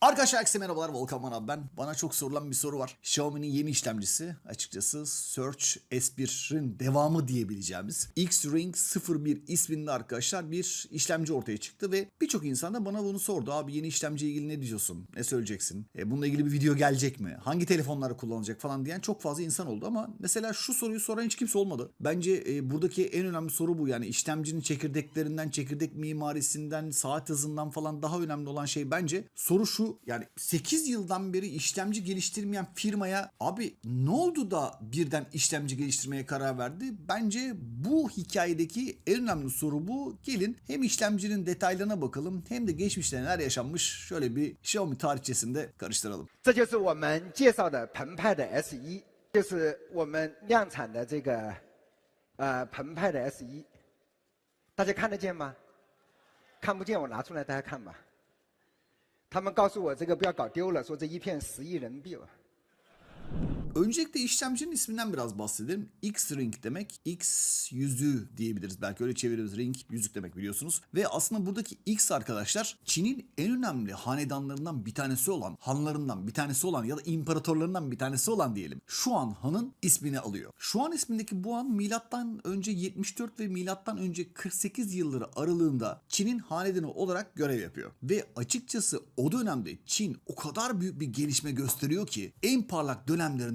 Arkadaşlar herkese merhabalar Volkan Manav ben. Bana çok sorulan bir soru var. Xiaomi'nin yeni işlemcisi açıkçası Search S1'in devamı diyebileceğimiz X-Ring 01 isminde arkadaşlar bir işlemci ortaya çıktı ve birçok insan da bana bunu sordu. Abi yeni işlemciyle ilgili ne diyorsun? Ne söyleyeceksin? E, bununla ilgili bir video gelecek mi? Hangi telefonları kullanacak falan diyen çok fazla insan oldu ama mesela şu soruyu soran hiç kimse olmadı. Bence e, buradaki en önemli soru bu yani işlemcinin çekirdeklerinden, çekirdek mimarisinden, saat hızından falan daha önemli olan şey bence soru şu yani 8 yıldan beri işlemci geliştirmeyen firmaya abi ne oldu da birden işlemci geliştirmeye karar verdi? Bence bu hikayedeki en önemli soru bu. Gelin hem işlemcinin detaylarına bakalım hem de geçmişte neler yaşanmış şöyle bir Xiaomi tarihçesinde karıştıralım. 这就是我们介绍的澎湃的 S 一，就是我们量产的这个呃澎湃的 S 一，大家看得见吗？看不见，我拿出来大家看吧。 他们告诉我这个不要搞丢了，说这一片十亿人民币吧。Öncelikle işlemcinin isminden biraz bahsedelim. X-Ring demek X yüzüğü diyebiliriz. Belki öyle çeviririz. Ring yüzük demek biliyorsunuz. Ve aslında buradaki X arkadaşlar Çin'in en önemli hanedanlarından bir tanesi olan, hanlarından bir tanesi olan ya da imparatorlarından bir tanesi olan diyelim. Şu an hanın ismini alıyor. Şu an ismindeki bu han milattan önce 74 ve milattan önce 48 yılları aralığında Çin'in hanedanı olarak görev yapıyor. Ve açıkçası o dönemde Çin o kadar büyük bir gelişme gösteriyor ki en parlak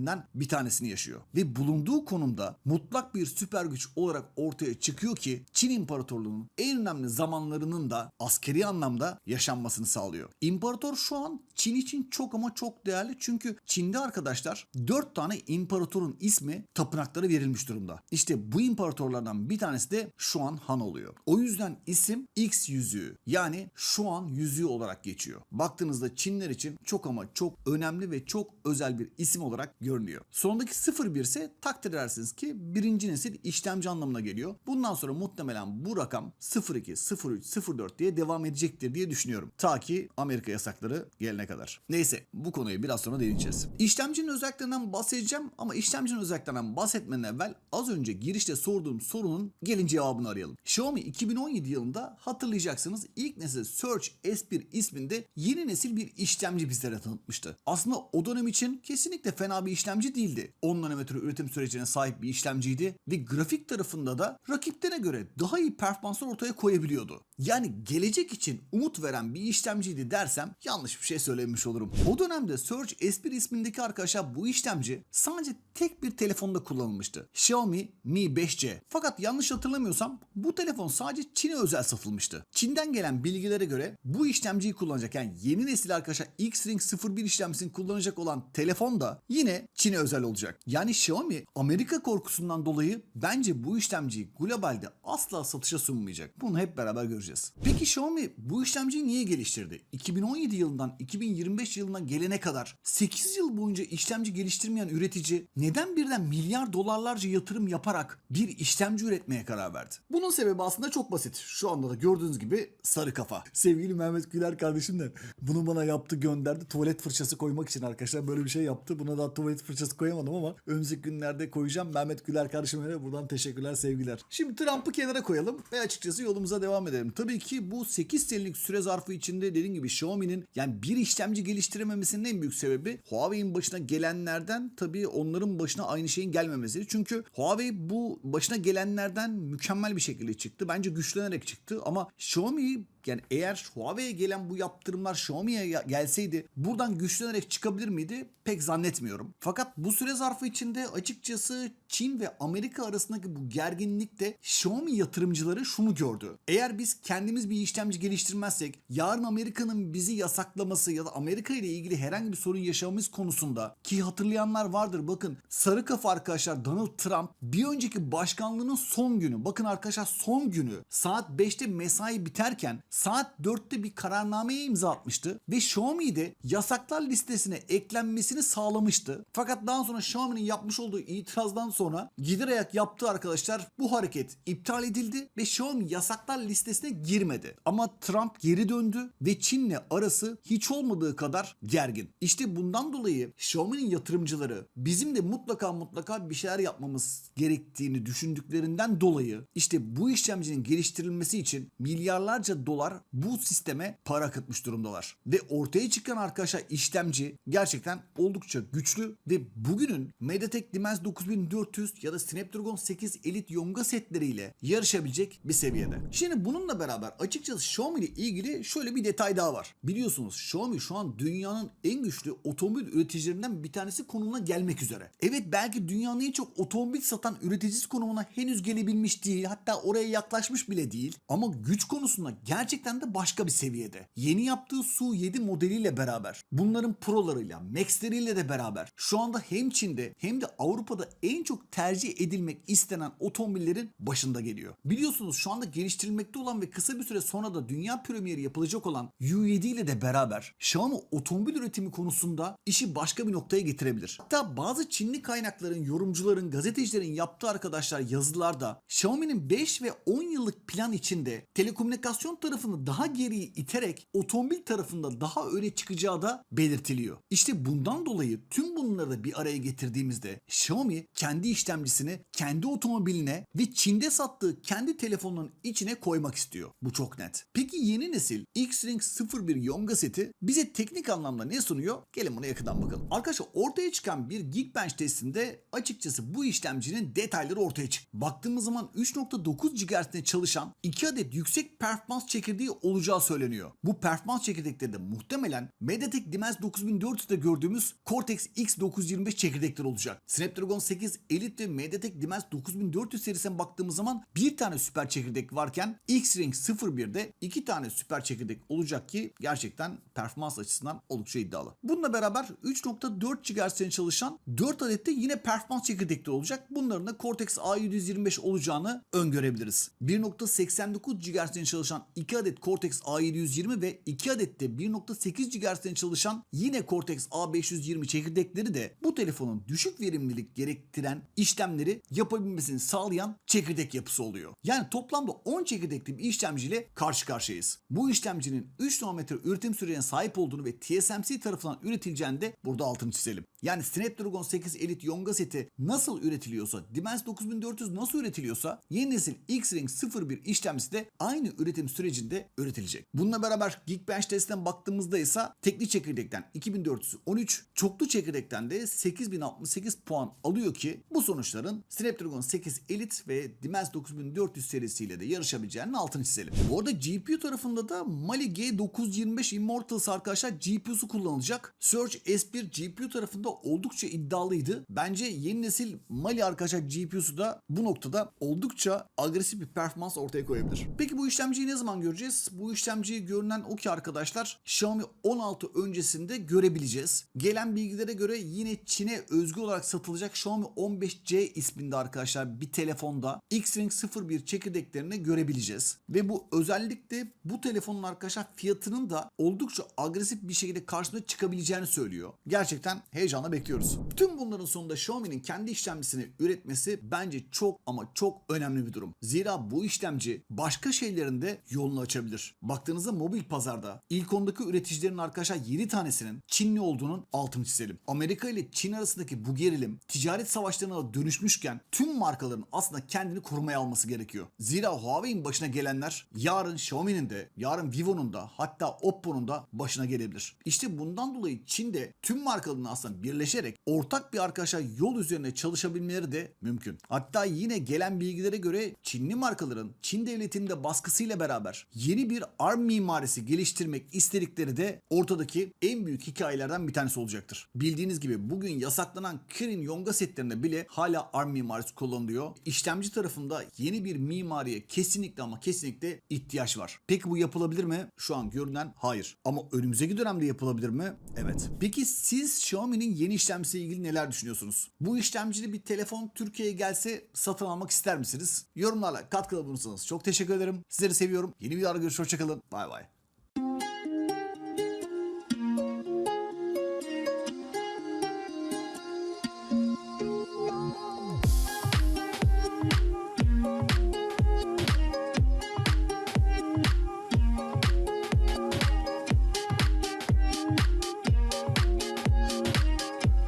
dönemlerinden bir tanesini yaşıyor. Ve bulunduğu konumda mutlak bir süper güç olarak ortaya çıkıyor ki Çin İmparatorluğu'nun en önemli zamanlarının da askeri anlamda yaşanmasını sağlıyor. İmparator şu an Çin için çok ama çok değerli çünkü Çin'de arkadaşlar 4 tane imparatorun ismi tapınaklara verilmiş durumda. İşte bu imparatorlardan bir tanesi de şu an Han oluyor. O yüzden isim X yüzüğü yani şu an yüzüğü olarak geçiyor. Baktığınızda Çinler için çok ama çok önemli ve çok özel bir isim olarak görünüyor. Sonundaki 01 ise takdir edersiniz ki birinci nesil işlemci anlamına geliyor. Bundan sonra muhtemelen bu rakam 02, 03, 04 diye devam edecektir diye düşünüyorum. Ta ki Amerika yasakları gelene kadar. Neyse bu konuyu biraz sonra değineceğiz. İşlemcinin özelliklerinden bahsedeceğim ama işlemcinin özelliklerinden bahsetmeden evvel az önce girişte sorduğum sorunun gelin cevabını arayalım. Xiaomi 2017 yılında hatırlayacaksınız ilk nesil Surge S1 isminde yeni nesil bir işlemci bizlere tanıtmıştı. Aslında o dönem için kesinlikle fena bir işlemci değildi. 10 nanometre üretim sürecine sahip bir işlemciydi ve grafik tarafında da rakiplerine göre daha iyi performanslar ortaya koyabiliyordu. Yani gelecek için umut veren bir işlemciydi dersem yanlış bir şey söylemiş olurum. O dönemde Surge S1 ismindeki arkadaşlar bu işlemci sadece tek bir telefonda kullanılmıştı. Xiaomi Mi 5C. Fakat yanlış hatırlamıyorsam bu telefon sadece Çin'e özel satılmıştı. Çin'den gelen bilgilere göre bu işlemciyi kullanacak yani yeni nesil arkadaşlar X-Ring 01 işlemcisini kullanacak olan telefon da yine Çin'e özel olacak. Yani Xiaomi Amerika korkusundan dolayı bence bu işlemciyi globalde asla satışa sunmayacak. Bunu hep beraber göreceğiz. Peki Xiaomi bu işlemciyi niye geliştirdi? 2017 yılından 2025 yılına gelene kadar 8 yıl boyunca işlemci geliştirmeyen üretici neden birden milyar dolarlarca yatırım yaparak bir işlemci üretmeye karar verdi? Bunun sebebi aslında çok basit. Şu anda da gördüğünüz gibi sarı kafa. Sevgili Mehmet Güler kardeşim de bunu bana yaptı gönderdi. Tuvalet fırçası koymak için arkadaşlar böyle bir şey yaptı. Buna da tuvalet fırçası koyamadım ama önümüzdeki günlerde koyacağım. Mehmet Güler kardeşime de buradan teşekkürler sevgiler. Şimdi Trump'ı kenara koyalım ve açıkçası yolumuza devam edelim. Tabii ki bu 8 senelik süre zarfı içinde dediğim gibi Xiaomi'nin yani bir işlemci geliştirememesinin en büyük sebebi Huawei'in başına gelenlerden tabii onların başına aynı şeyin gelmemesi. Çünkü Huawei bu başına gelenlerden mükemmel bir şekilde çıktı. Bence güçlenerek çıktı ama Xiaomi yani eğer Huawei'ye gelen bu yaptırımlar Xiaomi'ye gelseydi buradan güçlenerek çıkabilir miydi? Pek zannetmiyorum. Fakat bu süre zarfı içinde açıkçası Çin ve Amerika arasındaki bu gerginlikte Xiaomi yatırımcıları şunu gördü. Eğer biz kendimiz bir işlemci geliştirmezsek yarın Amerika'nın bizi yasaklaması ya da Amerika ile ilgili herhangi bir sorun yaşamamız konusunda ki hatırlayanlar vardır bakın sarı kafa arkadaşlar Donald Trump bir önceki başkanlığının son günü bakın arkadaşlar son günü saat 5'te mesai biterken saat 4'te bir kararnameye imza atmıştı ve Xiaomi de yasaklar listesine eklenmesini sağlamıştı. Fakat daha sonra Xiaomi'nin yapmış olduğu itirazdan sonra gider ayak yaptığı arkadaşlar bu hareket iptal edildi ve Xiaomi yasaklar listesine girmedi. Ama Trump geri döndü ve Çin'le arası hiç olmadığı kadar gergin. İşte bundan dolayı Xiaomi'nin yatırımcıları bizim de mutlaka mutlaka bir şeyler yapmamız gerektiğini düşündüklerinden dolayı işte bu işlemcinin geliştirilmesi için milyarlarca dolar var bu sisteme para akıtmış durumdalar. Ve ortaya çıkan arkadaşlar işlemci gerçekten oldukça güçlü ve bugünün MediaTek Dimens 9400 ya da Snapdragon 8 Elite Yonga setleriyle yarışabilecek bir seviyede. Şimdi bununla beraber açıkçası Xiaomi ile ilgili şöyle bir detay daha var. Biliyorsunuz Xiaomi şu an dünyanın en güçlü otomobil üreticilerinden bir tanesi konumuna gelmek üzere. Evet belki dünyanın en çok otomobil satan üreticisi konumuna henüz gelebilmiş değil. Hatta oraya yaklaşmış bile değil. Ama güç konusunda gerçekten de başka bir seviyede. Yeni yaptığı Su7 modeliyle beraber bunların Pro'larıyla, Max'leriyle de beraber şu anda hem Çin'de hem de Avrupa'da en çok tercih edilmek istenen otomobillerin başında geliyor. Biliyorsunuz şu anda geliştirilmekte olan ve kısa bir süre sonra da dünya premieri yapılacak olan U7 ile de beraber Xiaomi otomobil üretimi konusunda işi başka bir noktaya getirebilir. Hatta bazı Çinli kaynakların, yorumcuların, gazetecilerin yaptığı arkadaşlar yazılarda Xiaomi'nin 5 ve 10 yıllık plan içinde telekomünikasyon tarafını daha geriye iterek otomobil tarafında daha öne çıkacağı da belirtiliyor. İşte bundan dolayı tüm bunları da bir araya getirdiğimizde Xiaomi kendi işlemcisini kendi otomobiline ve Çin'de sattığı kendi telefonunun içine koymak istiyor. Bu çok net. Peki yeni nesil X-Ring 01 Yonga seti bize teknik anlamda ne sunuyor? Gelin buna yakından bakalım. Arkadaşlar ortaya çıkan bir Geekbench testinde açıkçası bu işlemcinin detayları ortaya çıktı. Baktığımız zaman 3.9 GHz'de çalışan 2 adet yüksek performans çekirdeği olacağı söyleniyor. Bu performans çekirdekleri de muhtemelen MediaTek Dimens 9400'de gördüğümüz Cortex X925 çekirdekleri olacak. Snapdragon 8 Elite ve MediaTek Dimens 9400 serisine baktığımız zaman bir tane süper çekirdek varken X-Ring 01'de iki tane süper çekirdek olacak ki gerçekten performans açısından oldukça iddialı. Bununla beraber 3.4 GHz'den çalışan 4 adet de yine performans çekirdekleri olacak. Bunların da Cortex A725 olacağını öngörebiliriz. 1.89 GHz'den çalışan 2 adet Cortex A720 ve 2 adet de 1.8 GHz'den çalışan yine Cortex A520 çekirdekleri de bu telefonun düşük verimlilik gerektiren işlemleri yapabilmesini sağlayan çekirdek yapısı oluyor. Yani toplamda 10 çekirdekli bir işlemciyle karşı karşıyayız. Bu işlemcinin 3 nanometre üretim sürelerine sahip olduğunu ve TSMC tarafından üretileceğini de burada altını çizelim. Yani Snapdragon 8 Elite Yonga seti nasıl üretiliyorsa, Dimens 9400 nasıl üretiliyorsa yeni nesil X-Ring 01 işlemcisi de aynı üretim sürecinde üretilecek. Bununla beraber Geekbench testinden baktığımızda ise tekli çekirdekten 2413, çoklu çekirdekten de 8068 puan alıyor ki bu sonuçların Snapdragon 8 Elite ve Dimens 9400 serisiyle de yarışabileceğinin altını çizelim. Bu arada GPU tarafında da Mali G925 Immortals arkadaşlar GPU'su kullanılacak. Surge S1 GPU tarafında oldukça iddialıydı. Bence yeni nesil Mali arkadaşlar GPU'su da bu noktada oldukça agresif bir performans ortaya koyabilir. Peki bu işlemciyi ne zaman göreceğiz? Bu işlemciyi görünen o ki arkadaşlar Xiaomi 16 öncesinde görebileceğiz. Gelen bilgilere göre yine Çin'e özgü olarak satılacak Xiaomi 15C isminde arkadaşlar bir telefonda X-Ring 01 çekirdeklerini görebileceğiz. Ve bu özellikle bu telefonun arkadaşlar fiyatının da oldukça agresif bir şekilde karşımıza çıkabileceğini söylüyor. Gerçekten heyecanla bekliyoruz. Tüm bunların sonunda Xiaomi'nin kendi işlemcisini üretmesi bence çok ama çok önemli bir durum. Zira bu işlemci başka şeylerin de yolunu açabilir. Baktığınızda mobil pazarda ilk ondaki üreticilerin arkadaşlar 7 tanesinin Çinli olduğunun altını çizelim. Amerika ile Çin arasındaki bu gerilim ticaret savaşlarına dönüşmüşken tüm markaların aslında kendini korumaya alması gerekiyor. Zira Huawei'in başına gelenler yarın Xiaomi'nin de, yarın Vivo'nun da hatta Oppo'nun da başına gelebilir. İşte bundan dolayı Çin'de tüm markaların aslında birleşerek ortak bir arkadaşlar yol üzerine çalışabilmeleri de mümkün. Hatta yine gelen bilgilere göre Çinli markaların Çin devletinin de baskısıyla beraber yeni bir ARM mimarisi geliştirmek istedikleri de ortadaki en büyük hikayelerden bir tanesi olacaktır. Bildiğiniz gibi bugün yasaklanan Kirin Yonga setlerinde bile hala ARM mimarisi kullanılıyor. İşlemci tarafında yeni bir mimariye kesinlikle ama kesinlikle ihtiyaç var. Peki bu yapılabilir mi? Şu an görünen hayır. Ama önümüzdeki dönemde yapılabilir mi? Evet. Peki siz Xiaomi'nin yeni işlemcisiyle ilgili neler düşünüyorsunuz? Bu işlemcili bir telefon Türkiye'ye gelse satın almak ister misiniz? Yorumlarla katkıda bulunursanız çok teşekkür ederim. Sizleri seviyorum. Yeni videolarda görüşürüz. Hoşçakalın. Bay bay.